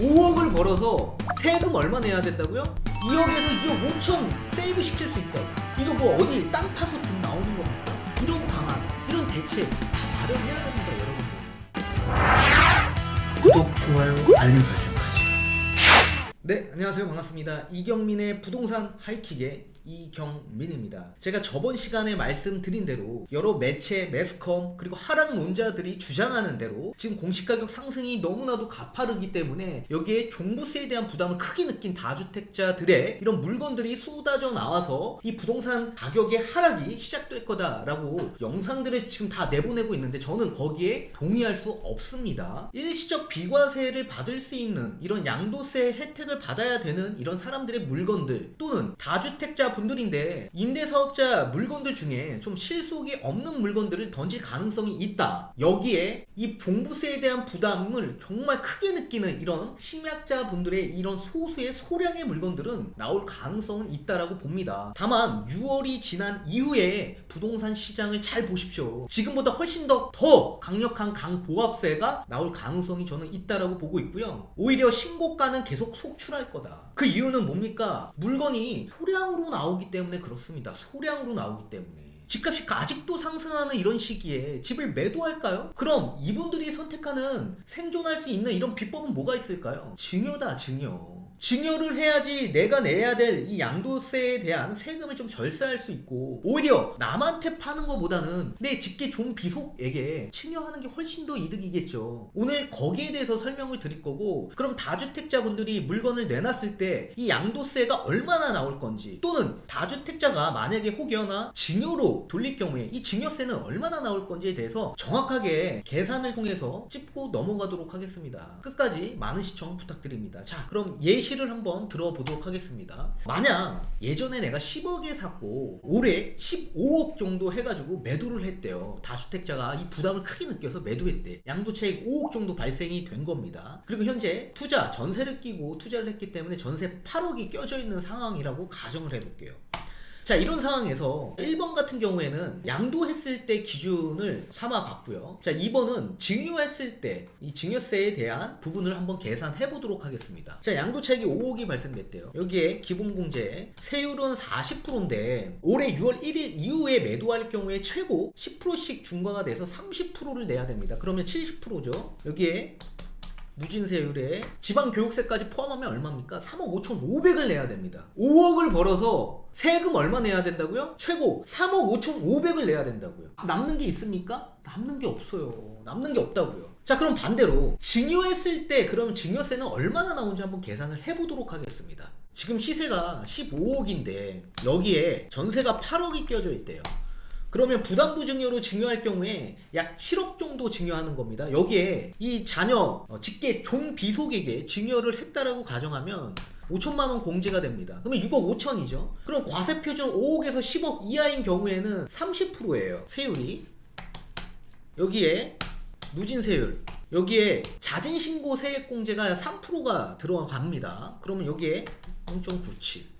5억을 벌어서 세금 얼마 내야 된다고요? 2억에서 2억 5천 세이브 시킬 수 있다고. 이거 뭐 어디 땅 파서 돈 나오는 겁니까? 이런 방안, 이런 대책 다 마련해야 됩니다, 여러분들. 구독, 좋아요, 알림 설정까지. 네, 안녕하세요. 반갑습니다. 이경민의 부동산 하이킥의 이경민입니다. 제가 저번 시간에 말씀드린 대로 여러 매체, 매스컴 그리고 하락론자들이 주장하는 대로 지금 공시가격 상승이 너무나도 가파르기 때문에 여기에 종부세에 대한 부담을 크게 느낀 다주택자들의 이런 물건들이 쏟아져 나와서 이 부동산 가격의 하락이 시작될 거다라고 영상들을 지금 다 내보내고 있는데 저는 거기에 동의할 수 없습니다. 일시적 비과세를 받을 수 있는 이런 양도세 혜택을 받아야 되는 이런 사람들의 물건들 또는 다주택자 분들인데 임대 사업자 물건들 중에 좀 실속이 없는 물건들을 던질 가능성이 있다. 여기에 이 종부세에 대한 부담을 정말 크게 느끼는 이런 심약자 분들의 이런 소수의 소량의 물건들은 나올 가능성은 있다라고 봅니다. 다만 6월이 지난 이후에 부동산 시장을 잘 보십시오. 지금보다 훨씬 더, 더 강력한 강보합세가 나올 가능성이 저는 있다라고 보고 있고요. 오히려 신고가는 계속 속출할 거다. 그 이유는 뭡니까? 물건이 소량으로 나 오기 때문에 그렇습니다. 소량으로 나오기 때문에. 집값이 아직도 상승하는 이런 시기에 집을 매도할까요? 그럼 이분들이 선택하는 생존할 수 있는 이런 비법은 뭐가 있을까요? 증여다, 증여. 증여를 해야지 내가 내야 될 이 양도세에 대한 세금을 좀 절세할 수 있고 오히려 남한테 파는 것보다는 내 직계 종 비속에게 증여하는 게 훨씬 더 이득이겠죠. 오늘 거기에 대해서 설명을 드릴 거고 그럼 다주택자분들이 물건을 내놨을 때 이 양도세가 얼마나 나올 건지 또는 다주택자가 만약에 혹여나 증여로 돌릴 경우에 이 증여세는 얼마나 나올 건지에 대해서 정확하게 계산을 통해서 짚고 넘어가도록 하겠습니다. 끝까지 많은 시청 부탁드립니다. 자, 그럼 예시 를 한번 들어보도록 하겠습니다. 만약 예전에 내가 10억에 샀고 올해 15억 정도 해가지고 매도를 했대요. 다주택자가 이 부담을 크게 느껴서 매도했대. 양도차익 5억 정도 발생이 된 겁니다. 그리고 현재 투자, 전세를 끼고 투자를 했기 때문에 전세 8억이 껴져 있는 상황이라고 가정을 해볼게요. 자 이런 상황에서 1번 같은 경우에는 양도했을 때 기준을 삼아 봤고요. 자 2번은 증여했을 때 이 증여세에 대한 부분을 한번 계산해 보도록 하겠습니다. 자 양도차익이 5억이 발생됐대요. 여기에 기본공제 세율은 40%인데 올해 6월 1일 이후에 매도할 경우에 최고 10%씩 중과가 돼서 30%를 내야 됩니다. 그러면 70%죠. 여기에 누진세율에 지방교육세까지 포함하면 얼마입니까? 3억 5천5백을 내야 됩니다. 5억을 벌어서 세금 얼마 내야 된다고요? 최고 3억 5천 5백을 내야 된다고요. 남는 게 있습니까? 남는 게 없어요. 남는 게 없다고요. 자 그럼 반대로 증여했을 때 그러면 증여세는 얼마나 나오는지 한번 계산을 해보도록 하겠습니다. 지금 시세가 15억인데 여기에 전세가 8억이 껴져 있대요. 그러면 부담부 증여로 증여할 경우에 약 7억 정도 증여하는 겁니다. 여기에 이 자녀 어, 직계 종 비속에게 증여를 했다라고 가정하면 5천만 원 공제가 됩니다. 그러면 6억 5천이죠. 그럼 과세 표준 5억에서 10억 이하인 경우에는 30%예요. 세율이 여기에 누진세율 여기에 자진신고 세액공제가 3%가 들어갑니다. 그러면 여기에 0.97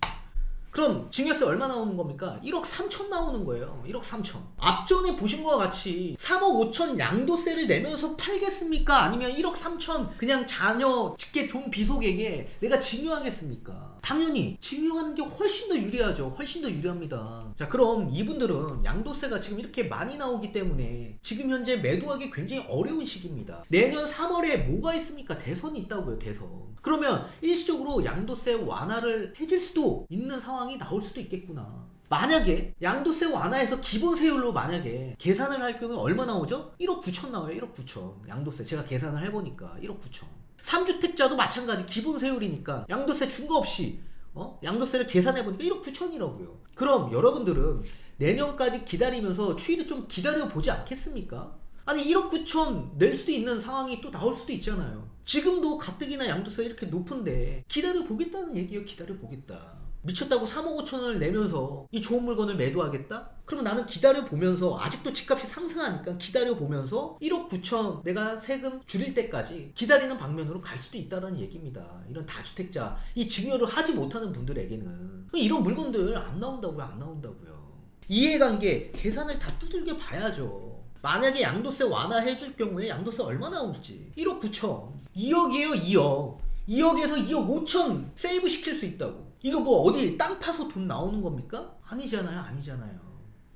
그럼 증여세 얼마 나오는 겁니까? 1억 3천 나오는 거예요. 1억 3천. 앞전에 보신 것과 같이 3억 5천 양도세를 내면서 팔겠습니까? 아니면 1억 3천 그냥 자녀 직계 종 비속에게 내가 증여하겠습니까? 당연히 증여하는 게 훨씬 더 유리하죠. 훨씬 더 유리합니다. 자, 그럼 이분들은 양도세가 지금 이렇게 많이 나오기 때문에 지금 현재 매도하기 굉장히 어려운 시기입니다. 내년 3월에 뭐가 있습니까? 대선이 있다고요, 대선. 그러면 일시적으로 양도세 완화를 해줄 수도 있는 상황 이 나올 수도 있겠구나. 만약에 양도세 완화해서 기본 세율로 만약에 계산을 할 경우에 얼마 나오죠? 1억 9천 나와요. 1억 9천. 양도세 제가 계산을 해보니까 1억 9천. 3주택자도 마찬가지 기본 세율이니까 양도세 준거 없이 어? 양도세를 계산해보니까 1억 9천이라고요. 그럼 여러분들은 내년까지 기다리면서 추이를 좀 기다려 보지 않겠습니까? 아니 1억 9천 낼 수도 있는 상황이 또 나올 수도 있잖아요. 지금도 가뜩이나 양도세 이렇게 높은데 기다려 보겠다는 얘기예요. 기다려 보겠다. 미쳤다고 3억 5천을 내면서 이 좋은 물건을 매도하겠다? 그러면 나는 기다려 보면서 아직도 집값이 상승하니까 기다려 보면서 1억 9천 내가 세금 줄일 때까지 기다리는 방면으로 갈 수도 있다는 얘기입니다. 이런 다주택자 이 증여를 하지 못하는 분들에게는 이런 물건들 안 나온다고요, 안 나온다고요. 이해관계 계산을 다 두들겨 봐야죠. 만약에 양도세 완화해 줄 경우에 양도세 얼마 나올지 1억 9천 2억이에요 2억 2억에서 2억 5천 세이브 시킬 수 있다고. 이거 뭐 어디 땅 파서 돈 나오는 겁니까? 아니잖아요, 아니잖아요.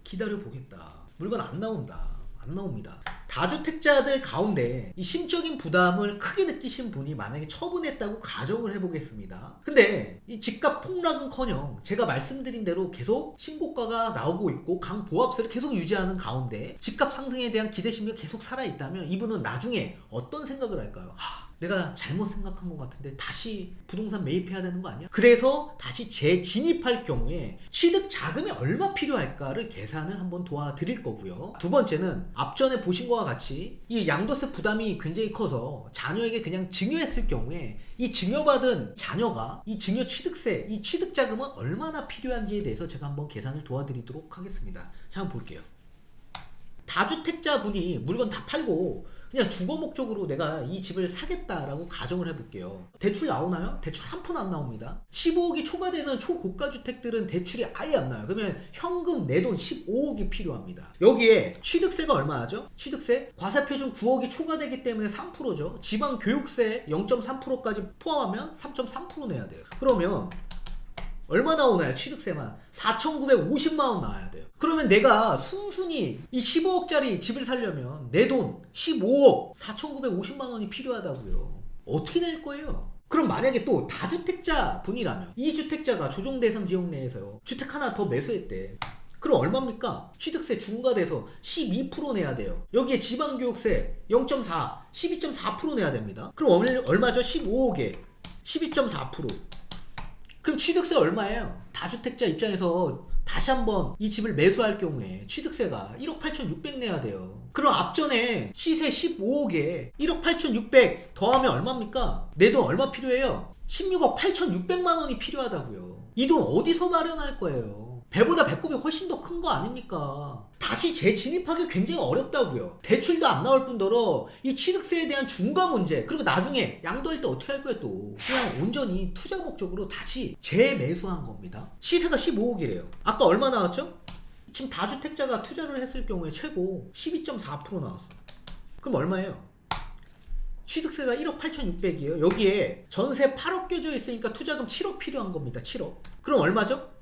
기다려 보겠다. 물건 안 나온다. 안 나옵니다. 다주택자들 가운데 이 심적인 부담을 크게 느끼신 분이 만약에 처분했다고 가정을 해보겠습니다. 근데 이 집값 폭락은 커녕 제가 말씀드린 대로 계속 신고가가 나오고 있고 강보합세를 계속 유지하는 가운데 집값 상승에 대한 기대심이 계속 살아있다면 이분은 나중에 어떤 생각을 할까요? 하, 내가 잘못 생각한 것 같은데 다시 부동산 매입해야 되는 거 아니야? 그래서 다시 재진입할 경우에 취득 자금이 얼마 필요할까를 계산을 한번 도와드릴 거고요. 두 번째는 앞전에 보신 것과 같이 이 양도세 부담이 굉장히 커서 자녀에게 그냥 증여했을 경우에 이 증여받은 자녀가 이 증여 취득세, 이 취득 자금은 얼마나 필요한지에 대해서 제가 한번 계산을 도와드리도록 하겠습니다. 자, 한번 볼게요. 다주택자 분이 물건 다 팔고 그냥 주거 목적으로 내가 이 집을 사겠다라고 가정을 해볼게요. 대출 나오나요? 대출 한 푼 안 나옵니다. 15억이 초과되는 초고가 주택들은 대출이 아예 안 나요. 그러면 현금 내 돈 15억이 필요합니다. 여기에 취득세가 얼마죠? 취득세 과세표준 9억이 초과되기 때문에 3%죠. 지방 교육세 0.3%까지 포함하면 3.3% 내야 돼요. 그러면 얼마 나오나요? 취득세만 4,950만 원 나와야 돼요. 그러면 내가 순순히 이 15억짜리 집을 살려면 내 돈 15억 4,950만 원이 필요하다고요. 어떻게 낼 거예요? 그럼 만약에 또 다주택자 분이라면 이 주택자가 조정 대상 지역 내에서요 주택 하나 더 매수했대. 그럼 얼마입니까? 취득세 중과돼서 12% 내야 돼요. 여기에 지방교육세 0.4, 12.4% 내야 됩니다. 그럼 얼- 얼마죠? 15억에 12.4%. 그럼 취득세 얼마예요? 다주택자 입장에서 다시 한번 이 집을 매수할 경우에 취득세가 1억 8,600 내야 돼요. 그럼 앞전에 시세 15억에 1억 8,600 더하면 얼마입니까? 내 돈 얼마 필요해요? 16억 8,600만 원이 필요하다고요. 이 돈 어디서 마련할 거예요? 배보다 배꼽이 훨씬 더 큰 거 아닙니까? 다시 재진입하기 굉장히 어렵다고요. 대출도 안 나올 뿐더러 이 취득세에 대한 중과 문제 그리고 나중에 양도할 때 어떻게 할 거예요 또? 그냥 온전히 투자 목적으로 다시 재매수한 겁니다. 시세가 15억이래요. 아까 얼마 나왔죠? 지금 다주택자가 투자를 했을 경우에 최고 12.4% 나왔어. 그럼 얼마예요? 취득세가 1억 8,600이에요. 여기에 전세 8억 껴져 있으니까 투자금 7억 필요한 겁니다. 7억. 그럼 얼마죠?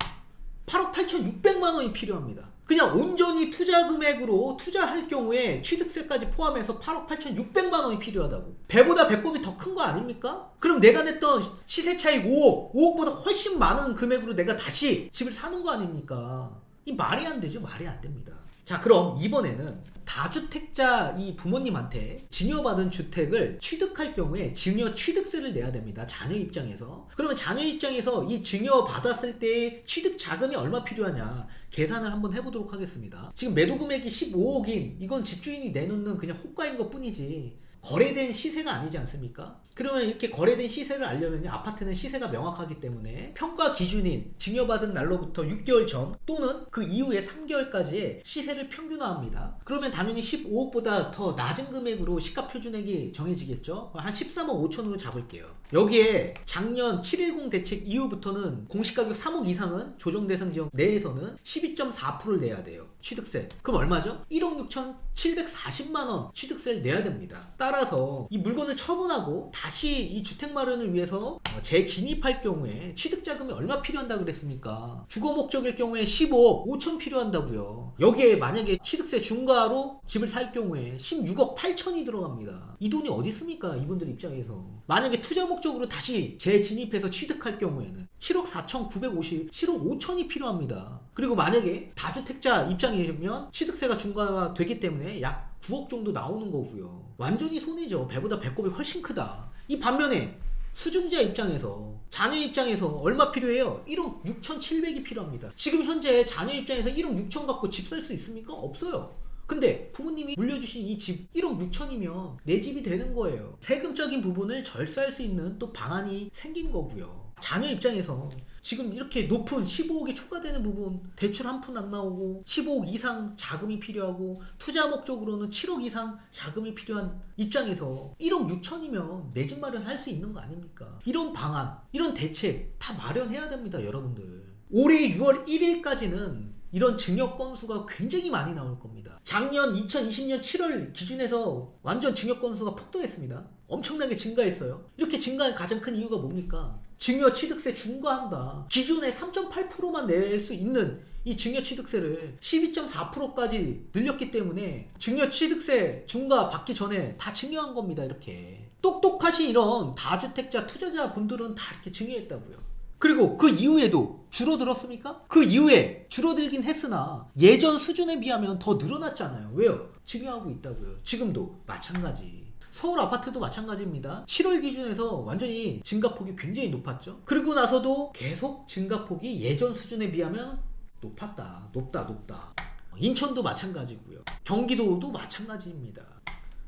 8억 8,600만 원이 필요합니다. 그냥 온전히 투자 금액으로 투자할 경우에 취득세까지 포함해서 8억 8,600만 원이 필요하다고. 배보다 배꼽이 더 큰 거 아닙니까? 그럼 내가 냈던 시세 차익 5억, 5억보다 훨씬 많은 금액으로 내가 다시 집을 사는 거 아닙니까? 이 말이 안 되죠. 말이 안 됩니다. 자, 그럼 이번에는 다주택자 이 부모님한테 증여받은 주택을 취득할 경우에 증여 취득세를 내야 됩니다. 자녀 입장에서. 그러면 자녀 입장에서 이 증여 받았을 때 취득 자금이 얼마 필요하냐 계산을 한번 해보도록 하겠습니다. 지금 매도 금액이 15억인 이건 집주인이 내놓는 그냥 호가인 것 뿐이지 거래된 시세가 아니지 않습니까? 그러면 이렇게 거래된 시세를 알려면 아파트는 시세가 명확하기 때문에 평가 기준인 증여받은 날로부터 6개월 전 또는 그 이후에 3개월까지의 시세를 평균화합니다. 그러면 당연히 15억보다 더 낮은 금액으로 시가 표준액이 정해지겠죠? 한 13억 5천으로 잡을게요. 여기에 작년 710 대책 이후부터는 공시가격 3억 이상은 조정 대상 지역 내에서는 12.4%를 내야 돼요. 취득세. 그럼 얼마죠? 1억 6천 740만 원 취득세를 내야 됩니다. 따 라서 이 물건을 처분하고 다시 이 주택 마련을 위해서 어, 재진입할 경우에 취득 자금이 얼마 필요한다 그랬습니까? 주거 목적일 경우에 15억 5천 필요한다고요. 여기에 만약에 취득세 중과로 집을 살 경우에 16억 8천이 들어갑니다. 이 돈이 어디 있습니까? 이분들 입장에서. 만약에 투자 목적으로 다시 재진입해서 취득할 경우에는 7억 4천 950, 7억 5천이 필요합니다. 그리고 만약에 다주택자 입장이면 취득세가 중과가 되기 때문에 약 9억 정도 나오는 거고요. 완전히 손해죠. 배보다 배꼽이 훨씬 크다. 이 반면에 수증자 입장에서 자녀 입장에서 얼마 필요해요? 1억 6,700이 필요합니다. 지금 현재 자녀 입장에서 1억 6천 갖고 집 살 수 있습니까? 없어요. 근데 부모님이 물려주신 이 집 1억 6천이면 내 집이 되는 거예요. 세금적인 부분을 절세할 수 있는 또 방안이 생긴 거고요. 자녀 입장에서 지금 이렇게 높은 15억이 초과되는 부분 대출 한 푼 안 나오고 15억 이상 자금이 필요하고 투자 목적으로는 7억 이상 자금이 필요한 입장에서 1억 6천이면 내 집 마련할 수 있는 거 아닙니까? 이런 방안, 이런 대책 다 마련해야 됩니다, 여러분들. 올해 6월 1일까지는 이런 증여 건수가 굉장히 많이 나올 겁니다. 작년 2020년 7월 기준에서 완전 증여 건수가 폭등했습니다. 엄청나게 증가했어요. 이렇게 증가한 가장 큰 이유가 뭡니까? 증여 취득세 중과한다. 기존에 3.8%만 낼 수 있는 이 증여 취득세를 12.4%까지 늘렸기 때문에 증여 취득세 중과 받기 전에 다 증여한 겁니다. 이렇게 똑똑하신 이런 다주택자 투자자 분들은 다 이렇게 증여했다고요. 그리고 그 이후에도 줄어들었습니까? 그 이후에 줄어들긴 했으나 예전 수준에 비하면 더 늘어났잖아요. 왜요? 증여하고 있다고요. 지금도 마찬가지. 서울 아파트도 마찬가지입니다. 7월 기준에서 완전히 증가폭이 굉장히 높았죠. 그리고 나서도 계속 증가폭이 예전 수준에 비하면 높았다. 높다, 높다. 인천도 마찬가지고요. 경기도도 마찬가지입니다.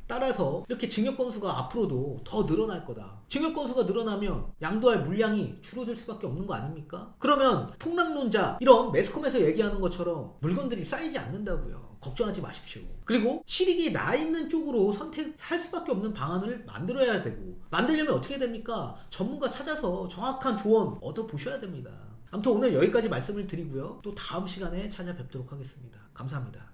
따라서 이렇게 증여 건수가 앞으로도 더 늘어날 거다. 증여 건수가 늘어나면 양도할 물량이 줄어들 수밖에 없는 거 아닙니까? 그러면 폭락론자 이런 매스컴에서 얘기하는 것처럼 물건들이 쌓이지 않는다고요. 걱정하지 마십시오. 그리고 실익이 나 있는 쪽으로 선택할 수밖에 없는 방안을 만들어야 되고 만들려면 어떻게 됩니까? 전문가 찾아서 정확한 조언 얻어 보셔야 됩니다. 아무튼 오늘 여기까지 말씀을 드리고요. 또 다음 시간에 찾아뵙도록 하겠습니다. 감사합니다.